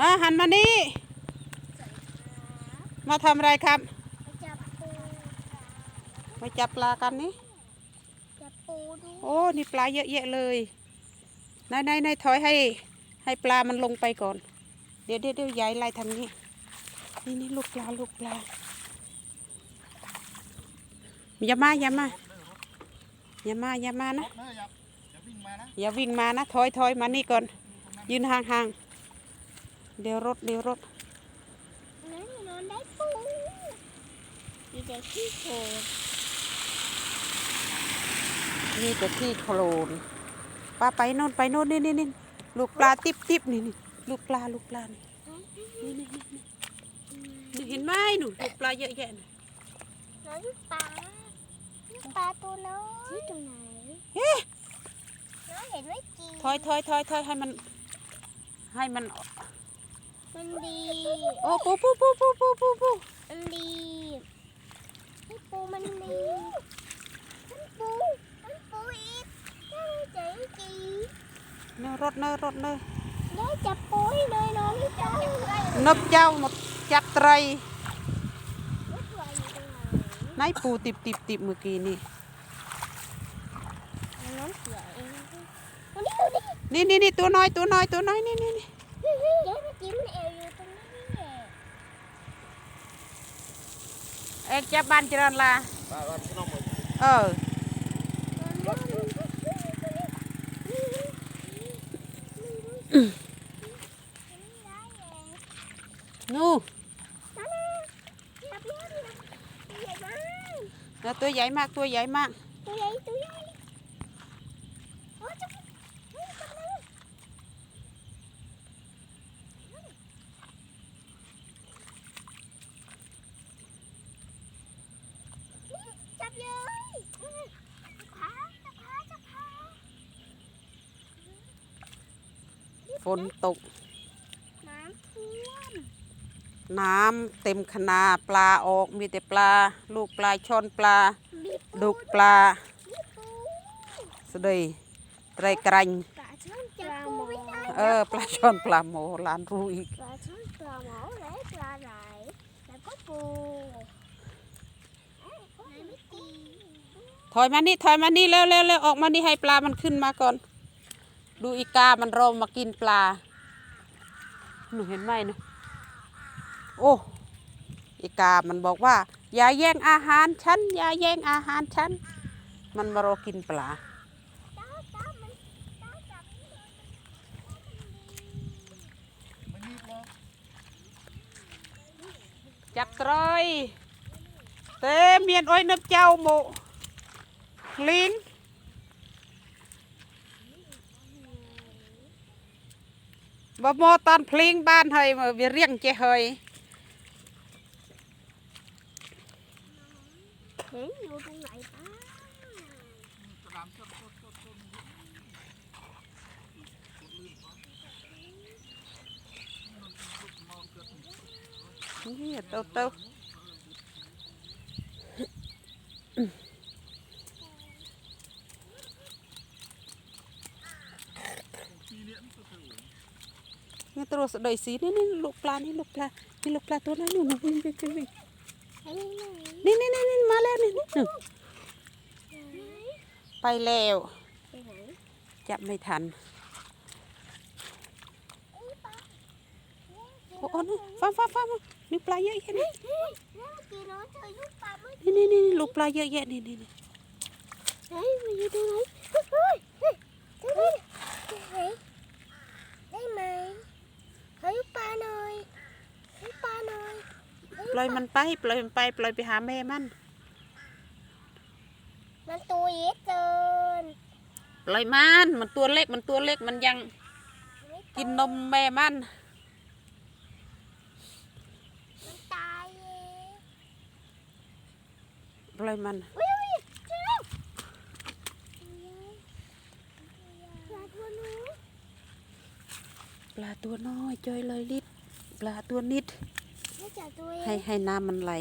อะหันมานี่ มาทำอะไรครับ จับปูมาจับปลากันนี่ จับปูดูโอ้ นี่ปลาเยอะแยะเลยนายนายนายถอยให้ ให้ปลามันลงไปก่อน เดี๋ยวเดี๋ยวเดี๋ยวยายไล่ทางนี้ นี่นี่ลูกปลาลูกปลา อย่ามาอย่ามาอย่ามาอย่ามานะนะอย่าอย่าวิ่งมานะอย่าวิ่งมานะถอยถอยมานี่ก่อน ยืนห่างห่างๆ เดี๋ยวรถเดี๋ยวรถนั่นนอนได้ปูมีแต่ขี้โคลนนี่แต่ที่โคลนปลาไปโน่นไปโน่นนี่นี่นี่ลูกปลาติบติบนี่นี่ลูกปลาลูกปลานี่นี่นี่นี่นี่เห็นไหมหนูลูกปลาเยอะแยะน่ะน้องปลาลูกปลาตัวน้อยที่ตรงไหนเอ๊ะน้องเห็นไหมจีถอยถอยถอยถอยให้มัน ให้มัน มันดีโอ้ปูปูปูปูปูปูปูมันดีไอ้ปูมันดีมันปูมันปูอีกได้ใจจีเนื้อรถเนื้อรถเนื้อได้จับปูให้เลยน้องที่จับได้ไรนบเจ้าหมดจับไตรลูกปลาอยู่ตรงไหนนายปูติบติบติบเมื่อกี้นี่น้องเสือเองวันนี้ดูดินี่นี่นี่ตัวน้อยตัวน้อยตัวน้อยนี่นี่นี่ เจ๊เมื่อกี้มันเอวอยู่ตรงนี้แหละเอ็งจับบ้านเจริญลาปลาวันที่น้องหมดเออนู่แล้วตัวใหญ่มากตัวใหญ่มากจับ เลยขาจับขาจับขาฝนตก น้ำท่วมน้ำเต็มคนาปลาออกมีแต่ปลา ลูกปลาช่อนปลาบีบดุกปลาบีปูสะดีไตรกรังปลาช่อนจับปูไม่ได้เออปลาช่อนปลาโมอลานรู้อีก ปลาช่อนปลาหมอและปลาไหลแล้วก็ปูไหนไม่ตี ถ อยมานี่ถอยมานี่เร็วเร็วเร็วออกมานี่ให้ปลามันขึ้นมาก่อน ดูอีกามันรอมากินปลา หนูเห็นไหมเนะโอ้อีกามันบอกว่า อย่าแย่งอาหารฉันอย่าแย่งอาหารฉันมันมารอกินปลาจับไม่รีบหรอกจับไตรอยเต้เมียนอ้อยนับเจ้าโม ลิงบ่โมตอนพลิงบ้านเฮยมาเวียเรียงเจเฮย เห็นอยู่ ตัวสดอยสีนี่นี่ลูกปลานี่ลูกปลานี่ลูกปลาตัวนั้นนี่นี่นี่นี่นี่นี่นี่นี่มาแล้วนี่นี่นี่ไปแล้วจับไม่ทันโอ้โหนี่ฟ้าฟ้าฟ้ามานี่ปลาเยอะแยะนี่นี่นี่นี่ลูกปลาเยอะแยะนี่นี่นี่ไหนมันอยู่ตรงไหนเฮ้ยเฮ้ยเฮ้ยเฮ้ยได้ไหมเฮ้ยปลาหน่อยเฮ้ยปลาหน่อยเฮ้ ป ล่อยมันไป ปล่อยมันไป ปล่อยไปหาแม่มัน มันตัวเล็กเกินปล่อยมัน มันตัวเล็ก มันตัวเล็ก มันยังกินนมแม่มัน มันตายเองปล่อยมันวิ่งวิ่งเจอแล้วปลาตัวนู้นปลาตัวน้อยจอยเลยลิดปลาตัวนิด ไม่จับตัวเอให้งให้น้ำมันไหล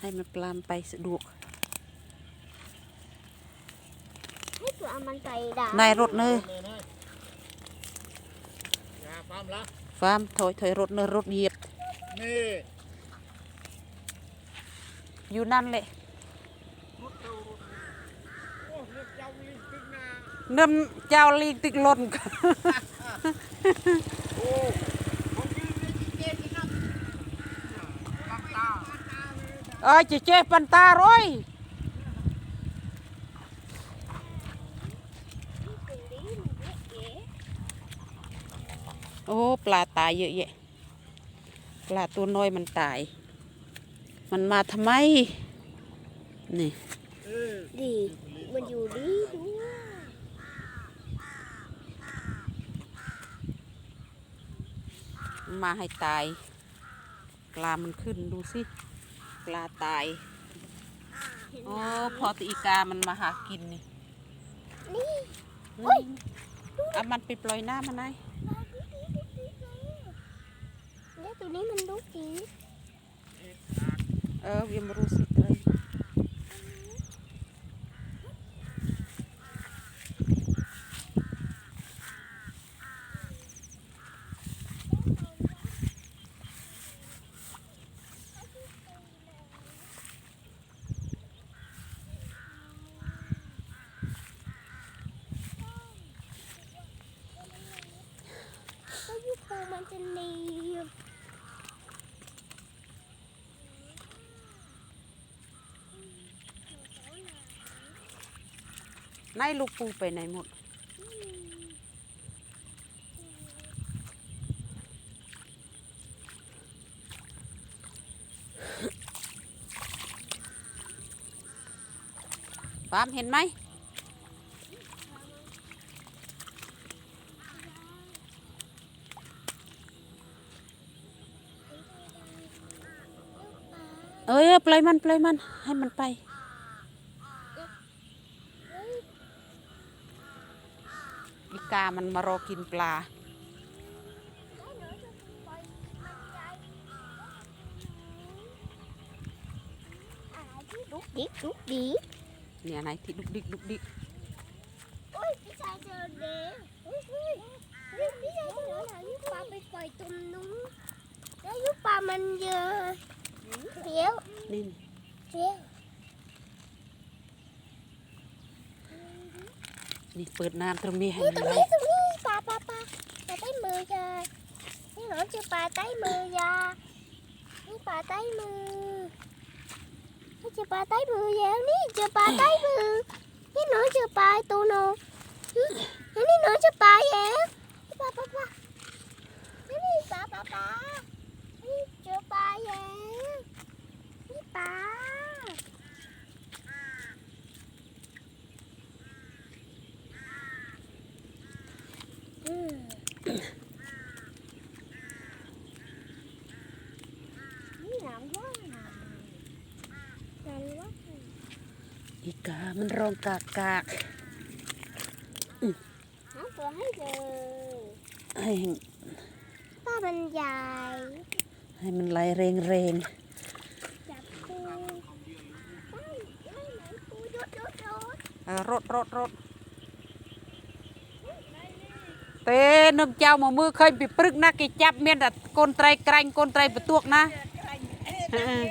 ให้มันปลามไปสะดวกให้ตัวมันใจดานายรถเนยเลยนะอย่าปั๊มละฟาร์มถอยถอยรถเนอะรถเหยียบนี่อยู่นั่นแหละรถเร็วรถเร็วโอ้เรียกเจ้าลิงตึกนาน้ำเจ้าลีกติกลนกันโอ้ผมยืนในที่เกตที่นั่นลำตา เอ้ยเจ๊เจ๊ปันตาร้อยสิ่งนี้มันเยอะแยะโอ้ปลาตายเยอะแยะปลาตัวน้อยมันตาย มันมาทำไม นี่เออดี มันอยู่ดีด้วยมาให้ตาย ปลามันขึ้นดูสิป ลาตาย โอ้พอตีอีกามันมาหากินนี่นี่อืมเอามันไปปล่อยหน้ามันไงแล้วตัวนี้มันรู้จริงเออเวียมรู้สิเลยก็ยุ นจะหนีนายลูกปูไปไหนหมดฟามเห็นไหม เอ้ยปล่อยมันปล่อยมัน ให้มันไป อีกามันมารอกินปลา ดุกดิกดุกดิกเนี่ยไหนที่ดุกดิกดุกดิกโอ้ยพี่ชายเจอเด็กเฮ้ยเฮ้ยเฮ้ยพี่ชายเจอหนังยุปลาไปปล่อยตรงนู้นแล้วยุปลามันเยอะ เสียวนี่เสียวนี่เปิดน้ำตรงนี้ให้นี่มัตนรงไหลนี้ตรงนี้ปลาปลาปลาปลาใต้มือยานี่หนอนเจอปลาใต้มือยานี่ปลาใต้มือนี่เจอปลาใต้มือแล้วนี่เจอปลาใต้มือนี่หนอนเจอปลาตัวโนนี่นี่หนอนเจอปลาแล้วนี่ปลาปลาปลานี่นี่ปลาปลาปลา อีกา มันร้องกากกาก หาตัวให้เจอ ให้ ป้าบรรยาย ให้มันไหลเรงเรง จับปูไม่ไม่ไหนปูยดยดยด ๆเออรถรถรถเต้นึกเจ้ามามือเคยไปปรึกนะกิจับเมียนแต่กนไตรไกรกนไตรประตวกนะเออ